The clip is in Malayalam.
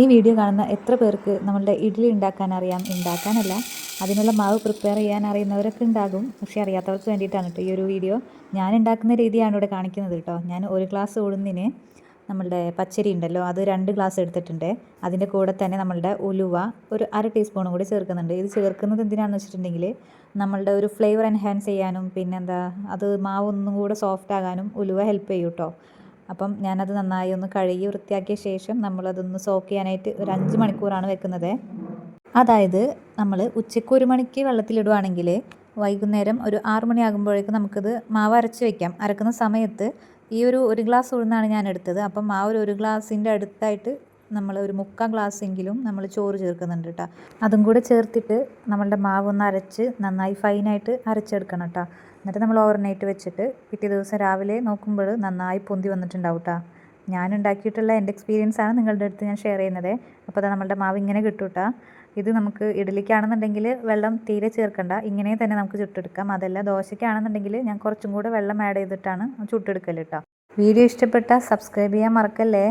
ഈ വീഡിയോ കാണുന്ന എത്ര പേർക്ക് നമ്മളുടെ ഇഡ്ഡലി ഉണ്ടാക്കാൻ അറിയാം? ഉണ്ടാക്കാനല്ല. അതിനുള്ള മാവ് പ്രിപ്പയർ ചെയ്യാൻ അറിയുന്നവരൊക്കെ ഉണ്ടാകും. പക്ഷേ അറിയാത്തവർക്ക് വേണ്ടിയിട്ടാണ് കേട്ടോ ഈ ഒരു വീഡിയോ. ഞാൻ ഉണ്ടാക്കുന്ന രീതിയാണ് ഇവിടെ കാണിക്കുന്നത് കേട്ടോ ഞാൻ ഒരു ഗ്ലാസ് ഉഴുന്നിന് നമ്മളുടെ പച്ചരി ഉണ്ടല്ലോ അത് രണ്ട് ഗ്ലാസ് എടുത്തിട്ടുണ്ട്. അതിന്റെ കൂടെ തന്നെ നമ്മളുടെ ഉലുവ ഒരു അര ടീസ്പൂണും കൂടി ചേർക്കുന്നുണ്ട്. ഇത് ചേർക്കുന്നത് എന്തിനാണെന്ന് വെച്ചിട്ടുണ്ടെങ്കിൽ നമ്മളുടെ ഒരു ഫ്ലേവർ എൻഹാൻസ് ചെയ്യാനും പിന്നെന്താ അത് മാവ് ഒന്നും കൂടെ സോഫ്റ്റ് ആകാനും ഉലുവ ഹെൽപ്പ് ചെയ്യും കേട്ടോ അപ്പം ഞാനത് നന്നായി ഒന്ന് കഴുകി വൃത്തിയാക്കിയ ശേഷം നമ്മളതൊന്ന് സോക്ക് ചെയ്യാനായിട്ട് ഒരു അഞ്ച് മണിക്കൂറാണ് വെക്കുന്നത്. അതായത് നമ്മൾ ഉച്ചയ്ക്ക് ഒരു മണിക്ക് വെള്ളത്തിലിടുവാണെങ്കിൽ വൈകുന്നേരം ഒരു ആറു മണിയാകുമ്പോഴേക്കും നമുക്കത് മാവ് അരച്ച് വെക്കാം. അരക്കുന്ന സമയത്ത് ഈ ഒരു ഒരു ഗ്ലാസ് ഉഴുന്നാണ് ഞാൻ എടുത്തത് അപ്പം ആ ഒരു ഒരു ഗ്ലാസിന്റെ അടുത്തായിട്ട് നമ്മൾ ഒരു മുക്കാൽ ഗ്ലാസ്സെങ്കിലും നമ്മൾ ചോറ് ചേർക്കുന്നുണ്ട് കേട്ടോ അതും കൂടെ ചേർത്തിട്ട് നമ്മളുടെ മാവ് ഒന്ന് അരച്ച് നന്നായി ഫൈനായിട്ട് അരച്ചെടുക്കണം കേട്ടോ എന്നിട്ട് നമ്മൾ ഓവർനൈറ്റ് വെച്ചിട്ട് പിറ്റേ ദിവസം രാവിലെ നോക്കുമ്പോൾ നന്നായി പൊന്തി വന്നിട്ടുണ്ടാവും കേട്ടോ ഞാൻ ഉണ്ടാക്കിയിട്ടുള്ള എന്റെ എക്സ്പീരിയൻസ് ആണ് നിങ്ങളുടെ അടുത്ത് ഞാൻ ഷെയർ ചെയ്യുന്നത്. അപ്പോൾ അത് നമ്മളുടെ മാവ് ഇങ്ങനെ കിട്ടും ഇത് നമുക്ക് ഇഡലിക്കാണെന്നുണ്ടെങ്കിൽ വെള്ളം തീരെ ചേർക്കണ്ട. ഇങ്ങനെ തന്നെ നമുക്ക് ചുട്ടെടുക്കാം. അതല്ല ദോശയ്ക്കാണെന്നുണ്ടെങ്കിൽ ഞാൻ കുറച്ചും കൂടെ വെള്ളം ആഡ് ചെയ്തിട്ടാണ് ചുട്ടെടുക്കൽ കേട്ടോ വീഡിയോ ഇഷ്ടപ്പെട്ടാൽ സബ്സ്ക്രൈബ് ചെയ്യാൻ മറക്കല്ലേ?